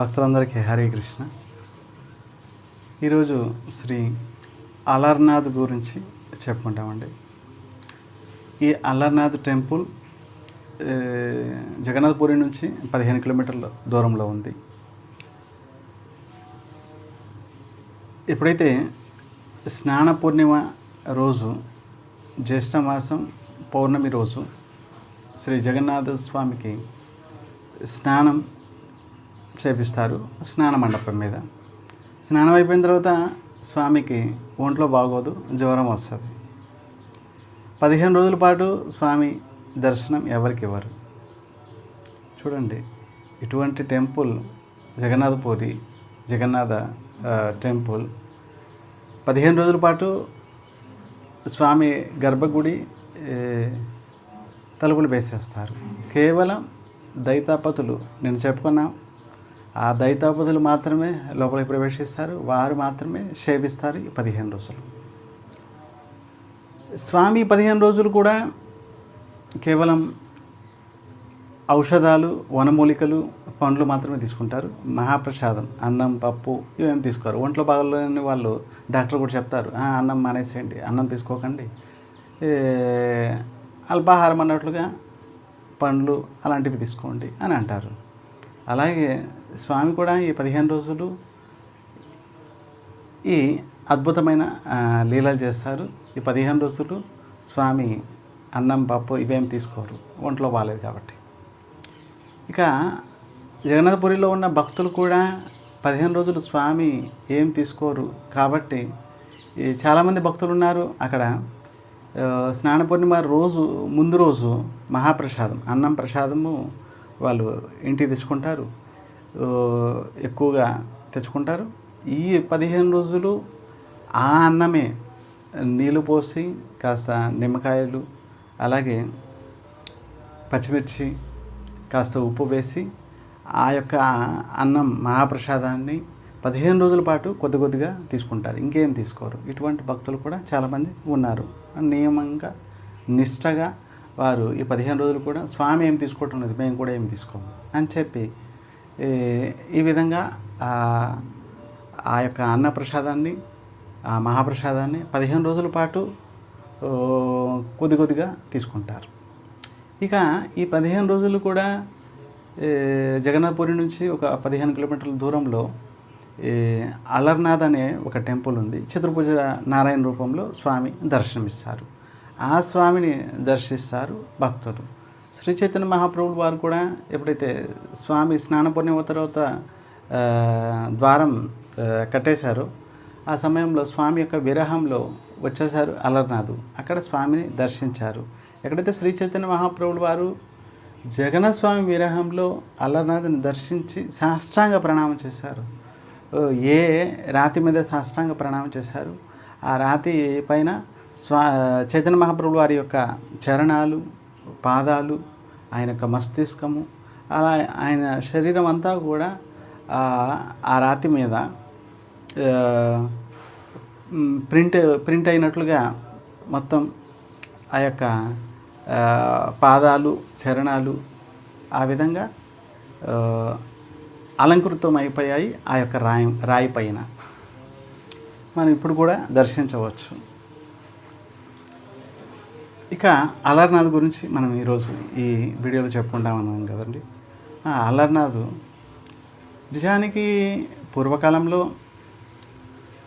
భక్తులందరికీ హరే కృష్ణ. ఈరోజు శ్రీ అలర్నాథ్ గురించి చెప్పుకుంటామండి. ఈ అలర్నాథ్ టెంపుల్ జగన్నాథ్పూరి నుంచి పదిహేను కిలోమీటర్ల దూరంలో ఉంది. ఎప్పుడైతే స్నాన పూర్ణిమ రోజు జ్యేష్ఠ మాసం పౌర్ణమి రోజు శ్రీ జగన్నాథ స్వామికి స్నానం చేపిస్తారు స్నాన మండపం మీద. స్నానం అయిపోయిన తర్వాత స్వామికి ఒంట్లో బాగోదు జ్వరం వస్తుంది. పదిహేను రోజుల పాటు స్వామి దర్శనం ఎవరికి ఇవ్వరు చూడండి ఇటువంటి టెంపుల్ జగన్నాథపురి జగన్నాథ టెంపుల్ పదిహేను రోజుల పాటు స్వామి గర్భగుడి తలుపులు వేసేస్తారు. కేవలం దైతాపతులు నేను చెప్పుకున్నా ఆ దైతాపదులు మాత్రమే లోపలికి ప్రవేశిస్తారు. వారు మాత్రమే సేవిస్తారు ఈ పదిహేను రోజులు. స్వామి పదిహేను రోజులు కూడా కేవలం ఔషధాలు వనమూలికలు పండ్లు మాత్రమే తీసుకుంటారు. మహాప్రసాదం అన్నం పప్పు ఇవేం తీసుకోరు. ఒంట్లో బాగలేని వాళ్ళు డాక్టర్ కూడా చెప్తారు అన్నం మానేసేయండి అన్నం తీసుకోకండి. అల్పాహారం అన్నట్లుగా పండ్లు అలాంటివి తీసుకోండి అని అంటారు. అలాగే స్వామి కూడా ఈ పదిహేను రోజులు ఈ అద్భుతమైన లీలలు చేస్తారు. ఈ పదిహేను రోజులు స్వామి అన్నం పప్పు ఇవేం తీసుకోరు. ఒంట్లో బాగాలేదు కాబట్టి. ఇక జగన్నాథపురిలో ఉన్న భక్తులు కూడా పదిహేను రోజులు స్వామి ఏం తీసుకోరు కాబట్టి ఈ చాలామంది భక్తులు ఉన్నారు అక్కడ. స్నాన పూర్ణిమ రోజు ముందు రోజు మహాప్రసాదం అన్నం ప్రసాదము వాళ్ళు ఇంటికి తెచ్చుకుంటారు. ఎక్కువగా తెచ్చుకుంటారు. ఈ పదిహేను రోజులు ఆ అన్నమే నీళ్ళు పోసి కాస్త నిమ్మకాయలు అలాగే పచ్చిమిర్చి కాస్త ఉప్పు వేసి ఆ యొక్క అన్నం మహాప్రసాదాన్ని పదిహేను రోజుల పాటు కొద్ది కొద్దిగా తీసుకుంటారు. ఇంకేం తీసుకోరు. ఇటువంటి భక్తులు కూడా చాలామంది ఉన్నారు. నియమంగా నిష్టగా వారు ఈ పదిహేను రోజులు కూడా స్వామి ఏం తీసుకోవటం లేదు మేము కూడా ఏం తీసుకోము అని చెప్పి ఈ- విధంగా ఆ యొక్క అన్న ప్రసాదాన్ని ఆ మహాప్రసాదాన్ని పదిహేను రోజుల పాటు కొద్ది కొద్దిగా తీసుకుంటారు. ఇక ఈ పదిహేను రోజులు కూడా ఏ, జగన్నాథపురి నుంచి ఒక పదిహేను కిలోమీటర్ల దూరంలో అలర్నాథ్ అనే ఒక టెంపుల్ ఉంది. చిత్రపూజ నారాయణ రూపంలో స్వామి దర్శనమిస్తారు. ఆ స్వామిని దర్శిస్తారు భక్తులు. శ్రీ చైతన్య మహాప్రభులు వారు కూడా ఎప్పుడైతే స్వామి స్నానపూర్ణిమ తర్వాత ద్వారం కట్టేశారో ఆ సమయంలో స్వామి యొక్క విరహంలో వచ్చేసారు అలర్నాథు. అక్కడ స్వామిని దర్శించారు. ఎక్కడైతే శ్రీ చైతన్య మహాప్రభులు వారు జగన్నాథ స్వామి విరహంలో అల్లర్నాథుని దర్శించి సాష్టాంగ ప్రణామం చేశారు ఏ రాతి మీద సాష్టాంగ ప్రణామం చేశారు ఆ రాతి పైన స్వా చైతన్య మహాప్రభులు వారి యొక్క చరణాలు పాదాలు ఆయన యొక్క మస్తిష్కము అలా ఆయన శరీరం అంతా కూడా ఆ రాతి మీద ప్రింట్ ప్రింట్ అయినట్లుగా మొత్తం ఆ యొక్క పాదాలు చరణాలు ఆ విధంగా అలంకృతం అయిపోయాయి ఆ యొక్క రాయి రాయి పైన. మనం ఇప్పుడు కూడా దర్శించవచ్చు. ఇక అలర్నాథ్ గురించి మనం ఈరోజు ఈ వీడియోలో చెప్పుకుంటామన్నాం కదండి. అలర్నాథ్ నిజానికి పూర్వకాలంలో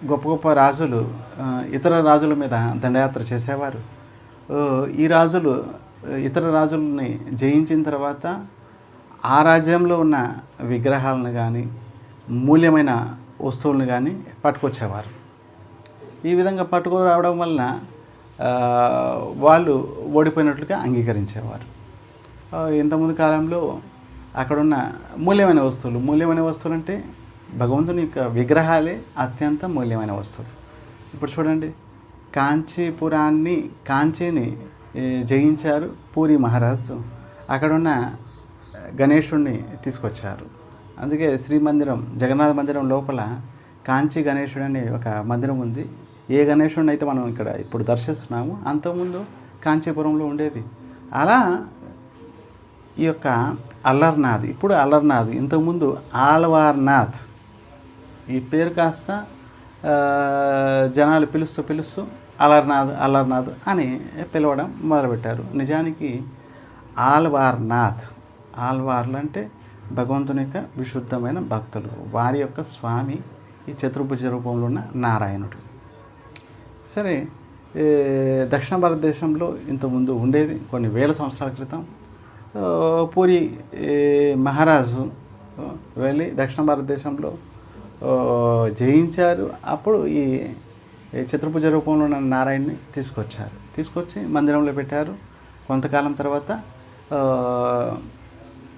గొప్ప గొప్ప రాజులు ఇతర రాజుల మీద దండయాత్ర చేసేవారు. ఈ రాజులు ఇతర రాజులని జయించిన తర్వాత ఆ రాజ్యంలో ఉన్న విగ్రహాలను కానీ మూల్యమైన వస్తువులను కానీ పట్టుకొచ్చేవారు. ఈ విధంగా పట్టుకు రావడం వలన వాళ్ళు ఓడిపోయినట్లుగా అంగీకరించేవారు. ఇంతకుముందు కాలంలో అక్కడున్న మూల్యమైన వస్తువులు మూల్యమైన వస్తువులు అంటే భగవంతుని యొక్క విగ్రహాలే అత్యంత మూల్యమైన వస్తువులు. ఇప్పుడు చూడండి కాంచీపురాన్ని కాంచీని జయించారు పూరి మహారాజు. అక్కడున్న గణేషుణ్ణి తీసుకొచ్చారు. అందుకే శ్రీమందిరం జగన్నాథ మందిరం లోపల కాంచీ గణేశుడు అనే ఒక మందిరం ఉంది. ఏ గణేశుడిని అయితే మనం ఇక్కడ ఇప్పుడు దర్శిస్తున్నామో అంతకుముందు కాంచీపురంలో ఉండేది. అలా ఈ యొక్క అల్లర్నాథ్ ఇప్పుడు అల్లర్నాథ్ ఇంతకుముందు ఆళ్వార్నాథ్. ఈ పేరు కాస్త జనాలు పిలుస్తూ పిలుస్తూ అలర్నాథ్ అలర్నాథ్ అని పిలవడం మొదలుపెట్టారు. నిజానికి ఆల్వార్నాథ్ ఆల్వార్లు అంటే భగవంతుని యొక్క విశుద్ధమైన భక్తులు. వారి యొక్క స్వామి ఈ చతుర్భుజ రూపంలో ఉన్న నారాయణుడు. సరే దక్షిణ భారతదేశంలో ఇంతకుముందు ఉండేది కొన్ని వేల సంవత్సరాల క్రితం. పూరి మహారాజు వెళ్ళి దక్షిణ భారతదేశంలో జయించారు. అప్పుడు ఈ చిత్రపూజ రూపంలో ఉన్న నారాయణ్ని తీసుకొచ్చారు. తీసుకొచ్చి మందిరంలో పెట్టారు. కొంతకాలం తర్వాత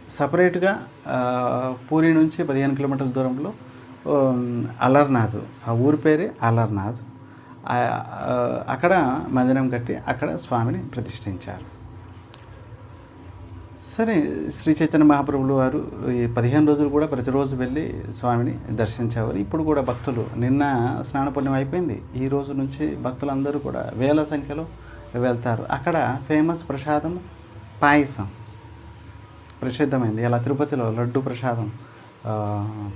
సపరేట్గా పూరి నుంచి పదిహేను కిలోమీటర్ల దూరంలో అలర్నాథ్ ఆ ఊరి పేరే అలర్నాథ్. అక్కడ మందిరం కట్టి అక్కడ స్వామిని ప్రతిష్ఠించారు. సరే శ్రీ చైతన్య మహాప్రభులు వారు ఈ పదిహేను రోజులు కూడా ప్రతిరోజు వెళ్ళి స్వామిని దర్శించేవారు. ఇప్పుడు కూడా భక్తులు నిన్న స్నాన పుణ్యం అయిపోయింది. ఈ రోజు నుంచి భక్తులందరూ కూడా వేల సంఖ్యలో వెళ్తారు. అక్కడ ఫేమస్ ప్రసాదం పాయసం. ప్రసిద్ధమైంది. ఇలా తిరుపతిలో లడ్డు ప్రసాదం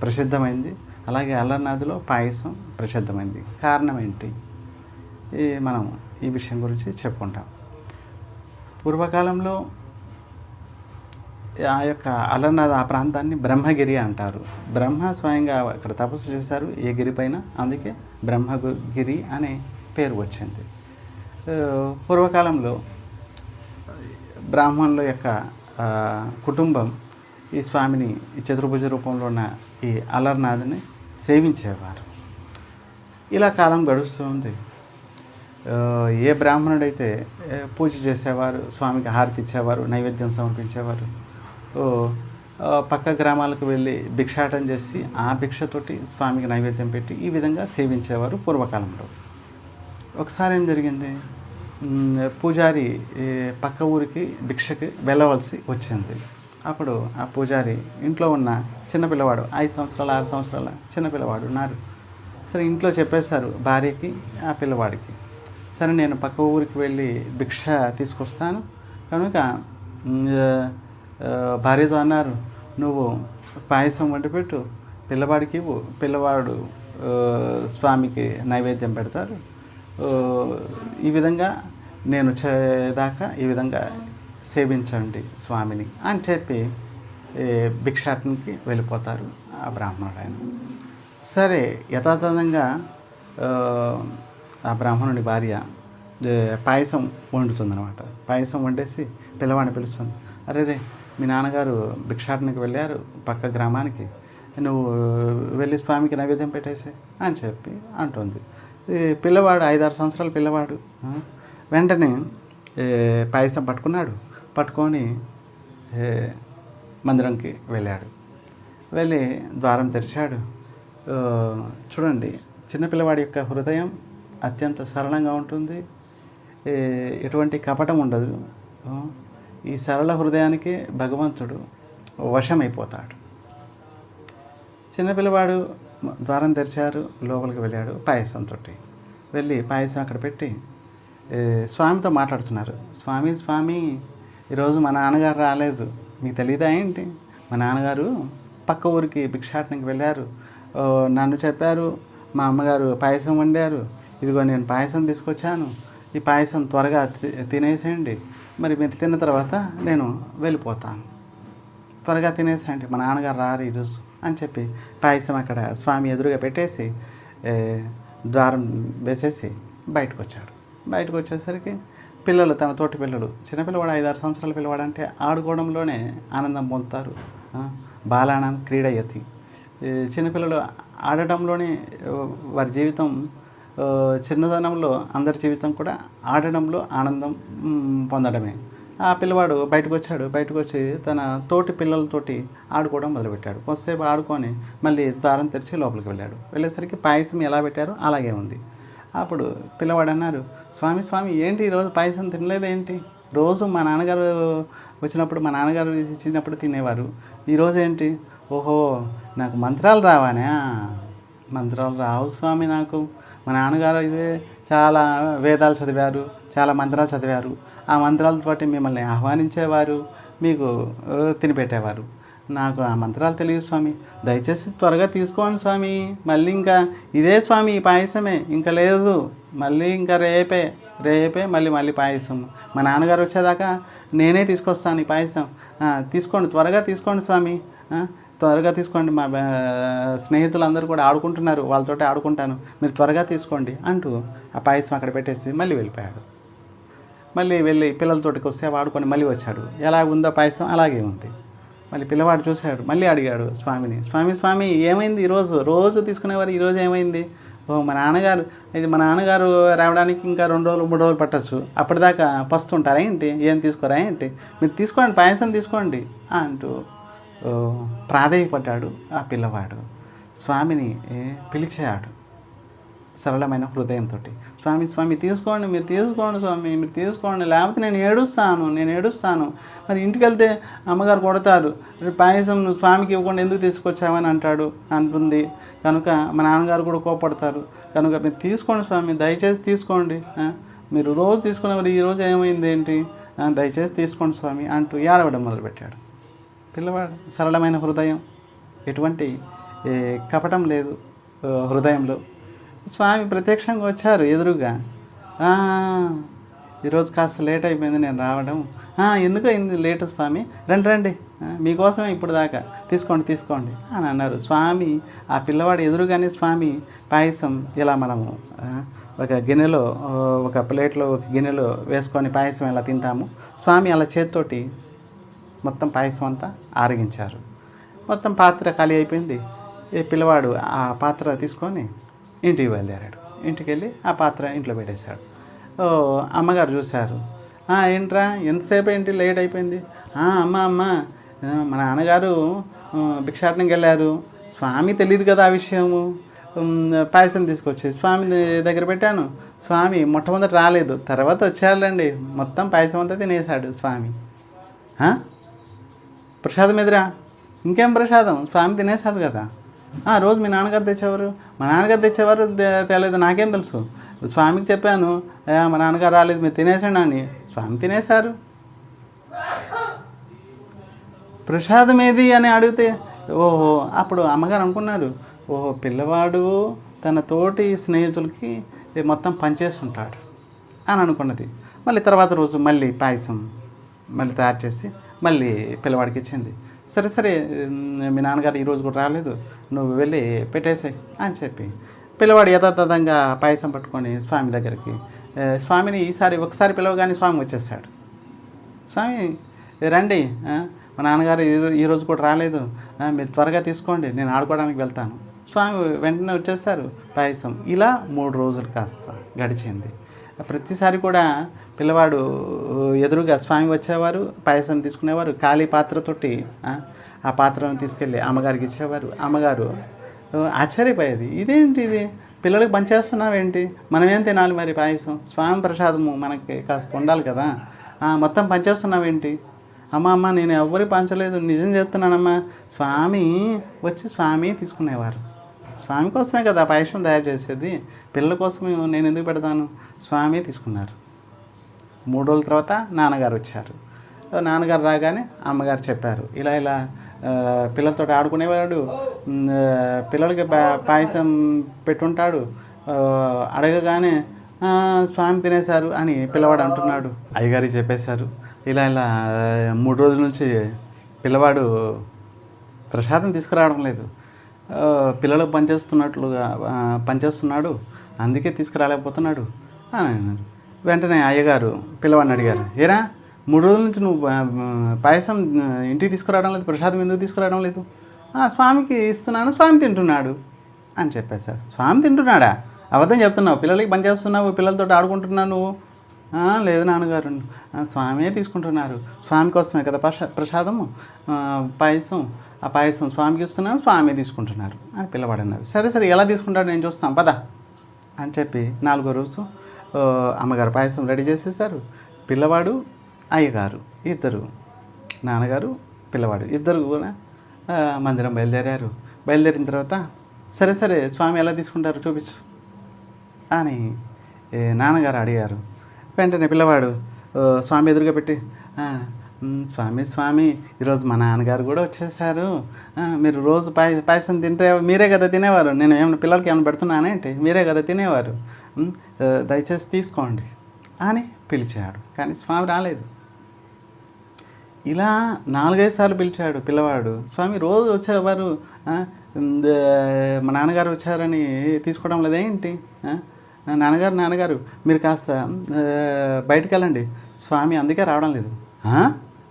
ప్రసిద్ధమైంది. అలాగే అల్లర్నాథ్లో పాయసం ప్రసిద్ధమైంది. కారణం ఏంటి? ఈ మనం ఈ విషయం గురించి చెప్పుకుంటాం. పూర్వకాలంలో ఆ యొక్క అలర్నాథ్ ఆ ప్రాంతాన్ని బ్రహ్మగిరి అంటారు. బ్రహ్మ స్వయంగా అక్కడ తపస్సు చేశారు ఏ గిరి పైన? అందుకే బ్రహ్మగిరి అనే పేరు వచ్చింది. పూర్వకాలంలో బ్రాహ్మణుల యొక్క కుటుంబం ఈ స్వామిని ఈ చతుర్భుజ రూపంలో ఉన్న ఈ అలర్నాథ్ని సేవించేవారు. ఇలా కాలం గడుస్తుంది ఏ బ్రాహ్మణుడైతే పూజ చేసేవారు స్వామికి హారతి ఇచ్చేవారు నైవేద్యం సమర్పించేవారు పక్క గ్రామాలకు వెళ్ళి భిక్షాటం చేసి ఆ భిక్షతోటి స్వామికి నైవేద్యం పెట్టి ఈ విధంగా సేవించేవారు పూర్వకాలంలో. ఒకసారి ఏం జరిగింది? పూజారి పక్క ఊరికి భిక్షకి వెళ్ళవలసి వచ్చింది. అప్పుడు ఆ పూజారి ఇంట్లో ఉన్న చిన్నపిల్లవాడు ఐదు సంవత్సరాల ఆరు సంవత్సరాల చిన్నపిల్లవాడు ఉన్నారు. సరే ఇంట్లో చెప్పేశారు భార్యకి ఆ పిల్లవాడికి. సరే నేను పక్క ఊరికి వెళ్ళి భిక్ష తీసుకొస్తాను. కనుక భార్యతో అన్నారు నువ్వు పాయసం వండి పెట్టు పిల్లవాడికి ఇవ్వు పిల్లవాడు స్వామికి నైవేద్యం పెడతారు ఈ విధంగా నేను చేదాకా ఈ విధంగా సేవించండి స్వామిని అని చెప్పి భిక్షాటనికి వెళ్ళిపోతారు ఆ బ్రాహ్మణుడు ఆయన. సరే యథాతథంగా ఆ, బ్రాహ్మణుడి భార్య పాయసం వండుతుందనమాట పాయసం వండేసి పిల్లవాడిని పిలుస్తుంది. అరే రే మీ నాన్నగారు భిక్షాటనకి వెళ్ళారు పక్క గ్రామానికి. నువ్వు వెళ్ళి స్వామికి నైవేద్యం పెట్టేసి అని చెప్పి అంటుంది. పిల్లవాడు ఐదారు సంవత్సరాల పిల్లవాడు వెంటనే పాయసం పట్టుకున్నాడు. పట్టుకొని మందిరంకి వెళ్ళాడు. వెళ్ళి ద్వారం తెరిచాడు. చూడండి చిన్నపిల్లవాడి యొక్క హృదయం అత్యంత సరళంగా ఉంటుంది. ఎటువంటి కపటం ఉండదు. ఈ సరళ హృదయానికి భగవంతుడు వశమైపోతాడు. చిన్నపిల్లవాడు ద్వారం తెరిచారు లోపలికి వెళ్ళాడు పాయసంతో వెళ్ళి పాయసం అక్కడ పెట్టి స్వామితో మాట్లాడుతున్నారు. స్వామి స్వామి ఈరోజు మా నాన్నగారు రాలేదు. మీకు తెలీదా ఏంటి? మా నాన్నగారు పక్క ఊరికి భిక్షాటనకి వెళ్ళారు. నన్ను చెప్పారు మా అమ్మగారు పాయసం వండారు. ఇదిగో నేను పాయసం తీసుకొచ్చాను. ఈ పాయసం త్వరగా తి- తినేసేయండి. మరి మీరు తిన్న తర్వాత నేను వెళ్ళిపోతాను. త్వరగా తినేసేయండి. మా నాన్నగారు రారు ఈరోజు అని చెప్పి పాయసం అక్కడ స్వామి ఎదురుగా పెట్టేసి ద్వారం వేసేసి బయటకు వచ్చాడు బయటకు వచ్చేసరికి పిల్లలు తన తోటి పిల్లలు చిన్నపిల్లవాడు ఐదారు సంవత్సరాల పిల్లవాడు అంటే ఆడుకోవడంలోనే ఆనందం పొందుతారు. బాలాణం క్రీడయతి. ఈ చిన్నపిల్లలు ఆడటంలోనే వారి జీవితం చిన్నదనంలో అందరి జీవితం కూడా ఆడడంలో ఆనందం పొందడమే. ఆ పిల్లవాడు బయటకు వచ్చాడు బయటకు వచ్చి తన తోటి పిల్లలతోటి ఆడుకోవడం మొదలుపెట్టాడు. కొంతసేపు ఆడుకొని మళ్ళీ ద్వారం తెరిచి లోపలికి వెళ్ళాడు. వెళ్ళేసరికి పాయసం ఎలా పెట్టారో అలాగే ఉంది. అప్పుడు పిల్లవాడు అన్నారు స్వామి స్వామి ఏంటి ఈరోజు పాయసం తినలేదేంటి రోజు మా నాన్నగారు వచ్చినప్పుడు మా నాన్నగారు ఇచ్చినప్పుడు తినేవారు. ఈరోజు ఏంటి? ఓహో నాకు మంత్రాలు రావానే మంత్రాలు రావు స్వామి నాకు. మా నాన్నగారు అయితే చాలా వేదాలు చదివారు చాలా మంత్రాలు చదివారు. ఆ మంత్రాలతోటి మిమ్మల్ని ఆహ్వానించేవారు మీకు తినిపెట్టేవారు. నాకు ఆ మంత్రాలు తెలియదు స్వామి. దయచేసి త్వరగా తీసుకోండి స్వామి. మళ్ళీ ఇంకా ఇదే స్వామి ఈ పాయసమే. ఇంకా లేదు. మళ్ళీ ఇంకా రేపే. రేపే మళ్ళీ మళ్ళీ పాయసం. మా నాన్నగారు వచ్చేదాకా నేనే తీసుకొస్తాను ఈ పాయసం. తీసుకోండి. త్వరగా తీసుకోండి స్వామి. త్వరగా తీసుకోండి మా స్నేహితులందరూ కూడా ఆడుకుంటున్నారు వాళ్ళతోటి ఆడుకుంటాను మీరు త్వరగా తీసుకోండి అంటూ ఆ పాయసం అక్కడ పెట్టేసి మళ్ళీ వెళ్ళిపోయాడు. మళ్ళీ వెళ్ళి పిల్లలతోటి కొద్దిసేపు ఆడుకొని మళ్ళీ వచ్చాడు. ఎలా ఉందో పాయసం అలాగే ఉంది. మళ్ళీ పిల్లవాడు చూశాడు మళ్ళీ అడిగాడు స్వామిని స్వామి స్వామి ఏమైంది ఈరోజు రోజు? తీసుకునేవారు ఈరోజు ఏమైంది? ఓ మా నాన్నగారు ఇది మా నాన్నగారు రావడానికి ఇంకా రెండు రోజులు మూడు రోజులు పట్టచ్చు. అప్పటిదాకా పస్తుంటారా ఏంటి? ఏం తీసుకోరా ఏంటి? మీరు తీసుకోండి పాయసం తీసుకోండి అంటూ ప్రాధేయపడ్డాడు ఆ పిల్లవాడు. స్వామిని పిలిచాడు సరళమైన హృదయంతో స్వామి స్వామి తీసుకోండి మీరు తీసుకోండి స్వామి మీరు తీసుకోండి లేకపోతే నేను ఏడుస్తాను నేను ఏడుస్తాను. మరి ఇంటికి వెళ్తే అమ్మగారు కొడతారు. పాయసం నువ్వు స్వామికి ఇవ్వకుండా ఎందుకు తీసుకొచ్చావని అంటాడు అంటుంది. కనుక మా నాన్నగారు కూడా కోపడతారు. కనుక మీరు తీసుకోండి స్వామి దయచేసి తీసుకోండి. మీరు రోజు తీసుకున్న మరి ఈ రోజు ఏమైంది ఏంటి? దయచేసి తీసుకోండి స్వామి అంటూ ఏడవడం మొదలుపెట్టాడు. పిల్లవాడు సరళమైన హృదయం. ఎటువంటి కపటం లేదు హృదయంలో. స్వామి ప్రత్యక్షంగా వచ్చారు ఎదురుగా. ఈరోజు కాస్త లేట్ అయిపోయింది నేను రావడం. ఎందుకు అయింది లేటు స్వామి? రండి రండి. మీకోసమే ఇప్పుడు దాకా. తీసుకోండి తీసుకోండి అని అన్నారు. స్వామి ఆ పిల్లవాడు ఎదురుగానే స్వామి పాయసం ఇలా మనము ఒక గిన్నెలో ఒక ప్లేట్లో ఒక గిన్నెలో వేసుకొని పాయసం ఎలా తింటాము? స్వామి అలా చేత్తోటి మొత్తం పాయసం అంతా ఆరగించారు. మొత్తం పాత్ర ఖాళీ అయిపోయింది. ఈ పిల్లవాడు ఆ పాత్ర తీసుకొని ఇంటికి బయలుదేరాడు. ఇంటికి వెళ్ళి ఆ పాత్ర ఇంట్లో పెట్టేశాడు. ఓ అమ్మగారు చూశారు. ఏంట్రా ఎంతసేపు ఏంటి లేట్ అయిపోయింది. అమ్మ అమ్మ. మా నాన్నగారు భిక్షాటనకి వెళ్ళారు. స్వామి తెలియదు కదా ఆ విషయము. పాయసం తీసుకొచ్చి స్వామి దగ్గర పెట్టాను. స్వామి మొట్టమొదటి రాలేదు. తర్వాత వచ్చారులేండి మొత్తం పాయసం అంతా తినేశాడు స్వామి. "ఆ? ప్రసాదం ఎదురా? ఇంకేం ప్రసాదం? స్వామి తినేశారు కదా. "ఆ, రోజు మీ నాన్నగారు తెచ్చేవారు? మా నాన్నగారు తెచ్చేవారు తెలియదు నాకేం తెలుసు. స్వామికి చెప్పాను మా నాన్నగారు రాలేదు మీరు తినేసాడు అని. స్వామి తినేశారు. ప్రసాదం ఏది? అని అడిగితే ఓహో అప్పుడు అమ్మగారు అనుకున్నారు. ఓహో పిల్లవాడు తన తోటి స్నేహితులకి మొత్తం పనిచేస్తుంటాడు అని అనుకున్నది. మళ్ళీ తర్వాత రోజు మళ్ళీ పాయసం మళ్ళీ తయారు చేసి మళ్ళీ పిల్లవాడికి ఇచ్చింది. సరే సరే మీ నాన్నగారు ఈరోజు కూడా రాలేదు. నువ్వు వెళ్ళి పెట్టేసాయి అని చెప్పి పిల్లవాడు యథాతథంగా పాయసం పట్టుకొని స్వామి దగ్గరికి స్వామిని ఈసారి ఒకసారి పిలవగానే స్వామి వచ్చేసాడు స్వామి రండి మా నాన్నగారు ఈ- ఈరోజు కూడా రాలేదు. మీరు త్వరగా తీసుకోండి నేను ఆడుకోవడానికి వెళ్తాను. స్వామి వెంటనే వచ్చేసారు పాయసం ఇలా మూడు రోజులు కాస్త గడిచింది. ప్రతిసారి కూడా పిల్లవాడు ఎదురుగా స్వామి వచ్చేవారు పాయసం తీసుకునేవారు ఖాళీ పాత్రతోటి ఆ, ఆ పాత్రను తీసుకెళ్ళి అమ్మగారికి ఇచ్చేవారు. అమ్మగారు ఆశ్చర్యపోయేది. ఇదేంటి ఇది? పిల్లలకు పనిచేస్తున్నావేంటి మనమేం తినాలి మరి పాయసం? స్వామి ప్రసాదము మనకి కాస్త ఉండాలి కదా. మొత్తం పనిచేస్తున్నావేంటి అమ్మ అమ్మ నేను ఎవ్వరి పంచలేదు. నిజం చెప్తున్నానమ్మా. స్వామి వచ్చి స్వామి తీసుకునేవారు. స్వామి కోసమే కదా పాయసం తయారు చేసేది. పిల్లల కోసమే నేను ఎందుకు పెడతాను? స్వామి తీసుకున్నారు. మూడు రోజుల తర్వాత నాన్నగారు వచ్చారు. నాన్నగారు రాగానే అమ్మగారు చెప్పారు ఇలా ఇలా పిల్లలతో ఆడుకునేవాడు పిల్లలకి పాయసం పెట్టుంటాడు అడగగానే స్వామి తినేశారు అని పిల్లవాడు అంటున్నాడు. అయ్యగారికి చెప్పేశారు ఇలా ఇలా మూడు రోజుల నుంచి పిల్లవాడు ప్రసాదం తీసుకురావడం లేదు. పిల్లలకు పనిచేస్తున్నట్లుగా పనిచేస్తున్నాడు అందుకే తీసుకురాలేకపోతున్నాడు అని అన్నారు. వెంటనే అయ్యగారు పిల్లవాడిని అడిగారు ఏరా మూడు రోజుల నుంచి నువ్వు పాయసం ఇంటికి తీసుకురావడం లేదు ప్రసాదం ఎందుకు తీసుకురావడం లేదు? "ఆ, స్వామికి ఇస్తున్నాను స్వామి తింటున్నాడు. అని చెప్పేశారు స్వామి తింటున్నాడా? అబద్ధం చెప్తున్నావు పిల్లలకి పని చేస్తున్నావు పిల్లలతో ఆడుకుంటున్నావు నువ్వు? లేదు నాన్నగారు "ఆ, స్వామే తీసుకుంటున్నారు స్వామి కోసమే కదా ప్రసా ప్రసాదము పాయసం ఆ పాయసం స్వామికి ఇస్తున్నాను స్వామి తీసుకుంటున్నారు. అని పిల్లవాడు అన్నారు. సరే సరే ఎలా తీసుకుంటాడు నేను చూస్తాను పద. అని చెప్పి నాలుగో రోజు అమ్మగారు పాయసం రెడీ చేసేసారు పిల్లవాడు అయ్యగారు ఇద్దరు. నాన్నగారు పిల్లవాడు ఇద్దరు కూడా మందిరం బయలుదేరారు. బయలుదేరిన తర్వాత సరే సరే స్వామి ఎలా తీసుకుంటారు చూపించు అని ఏ, నాన్నగారు అడిగారు. వెంటనే పిల్లవాడు స్వామి ఎదురుగా పెట్టి స్వామి స్వామి ఈరోజు మా నాన్నగారు కూడా వచ్చేసారు మీరు రోజు పాయ పాయసం తింటే మీరే కదా తినేవారు. నేను ఏమైనా పిల్లలకి ఏమైనా పెడుతున్నానంటే మీరే కదా తినేవారు. దయచేసి తీసుకోండి అని పిలిచాడు. కానీ స్వామి రాలేదు. ఇలా నాలుగైదు సార్లు పిలిచాడు పిల్లవాడు. స్వామి రోజు వచ్చేవారు మా నాన్నగారు వచ్చారని తీసుకోవడం లేదేంటి నాన్నగారు నాన్నగారు మీరు కాస్త బయటకు బయటికి వెళ్ళండి స్వామి అందుకే రావడం లేదు.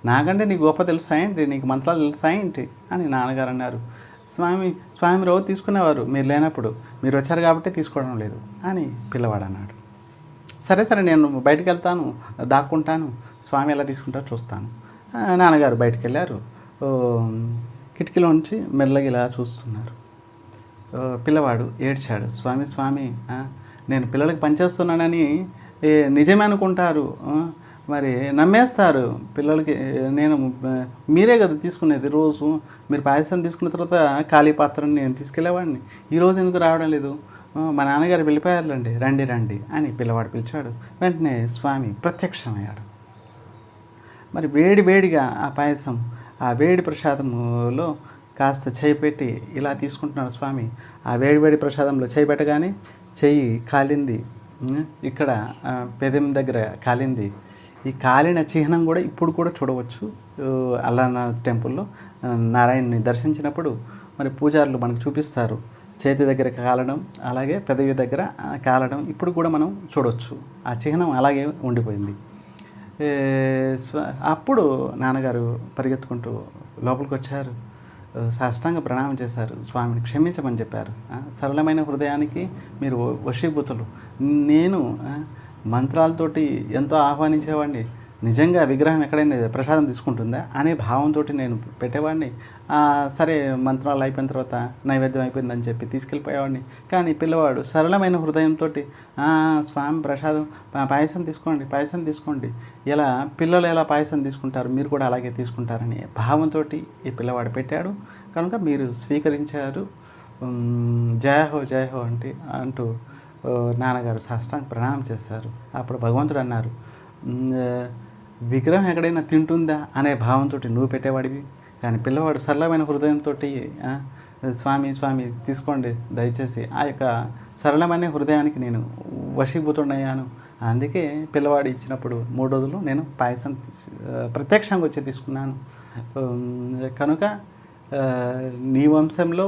నాకంటే నీకు గొప్ప తెలుసా ఏంటి? నీకు మంత్రాలు తెలుసా ఏంటి? అని నాన్నగారు అన్నారు. స్వామి స్వామి రోజు తీసుకునేవారు మీరు లేనప్పుడు. మీరు వచ్చారు కాబట్టి తీసుకోవడం లేదు అని పిల్లవాడు అన్నాడు సరే సరే నేను బయటికి వెళ్తాను దాక్కుంటాను స్వామి ఎలా తీసుకుంటారో చూస్తాను. నాన్నగారు బయటికి వెళ్ళారు కిటికీలోంచి మెల్లగా ఇలా చూస్తున్నారు. పిల్లవాడు ఏడ్చాడు స్వామి స్వామి నేను పిల్లలకి పనిచేస్తున్నానని నిజమే అనుకుంటారు మరి నమ్మేస్తారు పిల్లలకి. నేను మీరే కదా తీసుకునేది రోజు. మీరు పాయసం తీసుకున్న తర్వాత ఖాళీ పాత్రని నేను తీసుకెళ్ళేవాడిని. ఈరోజు ఎందుకు రావడం లేదు? మా నాన్నగారు వెళ్ళిపోయారులేండి. రండి రండి అని పిల్లవాడు పిలిచాడు. వెంటనే స్వామి ప్రత్యక్షమయ్యాడు. మరి వేడి వేడిగా ఆ పాయసం ఆ వేడి ప్రసాదములో కాస్త చేయి పెట్టి ఇలా తీసుకుంటున్నాడు స్వామి. ఆ వేడి వేడి ప్రసాదంలో చేయి పెట్టగానే చెయ్యి కాలింది. ఇక్కడ పెదం దగ్గర కాలింది. ఈ కాలిన చిహ్నం కూడా ఇప్పుడు కూడా చూడవచ్చు అల్లానాథ్ టెంపుల్లో. నారాయణ్ని దర్శించినప్పుడు మరి పూజారులు మనకు చూపిస్తారు. చేతి దగ్గర కాలడం అలాగే పెదవి దగ్గర కాలడం ఇప్పుడు కూడా మనం చూడవచ్చు ఆ చిహ్నం అలాగే ఉండిపోయింది. అప్పుడు నాన్నగారు పరిగెత్తుకుంటూ లోపలికి వచ్చారు. సాష్టాంగ ప్రణామం చేశారు. స్వామిని క్షమించమని చెప్పారు. సరళమైన హృదయానికి మీరు వశీభూతులు. నేను మంత్రాలతోటి ఎంతో ఆహ్వానించేవాడిని. నిజంగా విగ్రహం ఎక్కడైనా ప్రసాదం తీసుకుంటుందా అనే భావంతో నేను పెట్టేవాడిని. సరే మంత్రాలు అయిపోయిన తర్వాత నైవేద్యం అయిపోయిందని చెప్పి తీసుకెళ్ళిపోయేవాడిని. కానీ పిల్లవాడు సరళమైన హృదయంతో స్వామి ప్రసాదం పాయసం తీసుకోండి పాయసం తీసుకోండి. ఇలా పిల్లలు ఎలా పాయసం తీసుకుంటారు మీరు కూడా అలాగే తీసుకుంటారని భావంతో ఈ పిల్లవాడు పెట్టాడు. కనుక మీరు స్వీకరించారు. ఉమ్, జయ హో జయ హో అంటే అంటూ నాన్నగారు సాష్టాంగ ప్రణామం చేస్తారు. అప్పుడు భగవంతుడు అన్నారు విగ్రహం ఎక్కడైనా తింటుందా? అనే భావంతో నువ్వు పెట్టేవాడివి. కానీ పిల్లవాడు సరళమైన హృదయంతో స్వామి స్వామి తీసుకోండి దయచేసి ఆ యొక్క సరళమైన హృదయానికి నేను వశీభూతుడయ్యాను. అందుకే పిల్లవాడు ఇచ్చినప్పుడు మూడు రోజులు నేను పాయసం ప్రత్యక్షంగా వచ్చి తీసుకున్నాను. కనుక నీ వంశంలో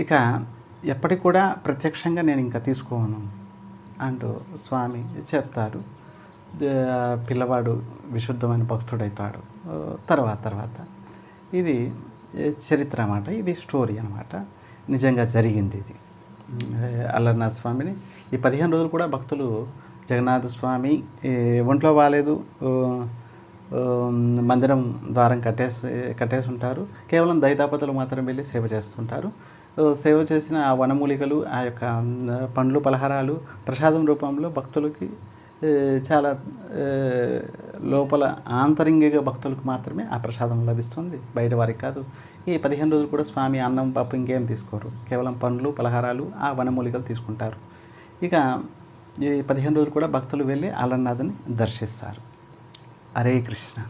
ఇక ఎప్పటికి కూడా ప్రత్యక్షంగా నేను ఇంకా తీసుకోను అంటూ స్వామి చెప్తారు. పిల్లవాడు విశుద్ధమైన భక్తుడవుతాడు తర్వాత తర్వాత. ఇది చరిత్ర అన్నమాట. ఇది స్టోరీ అనమాట నిజంగా జరిగింది ఇది. అల్లర్నాథ్ స్వామిని ఈ పదిహేను రోజులు కూడా భక్తులు జగన్నాథ స్వామి ఒంట్లో బాగాలేదు. మందిరం ద్వారం కట్టేసి కట్టేసి ఉంటారు. కేవలం దైతాపతులు మాత్రం వెళ్ళి సేవ చేస్తుంటారు. సేవ చేసిన ఆ వనమూలికలు ఆ యొక్క పండ్లు పలహారాలు ప్రసాదం రూపంలో భక్తులకి చాలా లోపల ఆంతరింగిక భక్తులకు మాత్రమే ఆ ప్రసాదం లభిస్తుంది. బయట వారికి కాదు. ఈ పదిహేను రోజులు కూడా స్వామి అన్నం పప్పు ఇంకేం తీసుకోరు. కేవలం పండ్లు పలహారాలు ఆ వనమూలికలు తీసుకుంటారు. ఇక ఈ పదిహేను రోజులు కూడా భక్తులు వెళ్ళి అలన్నాథుని దర్శిస్తారు. హరే కృష్ణ.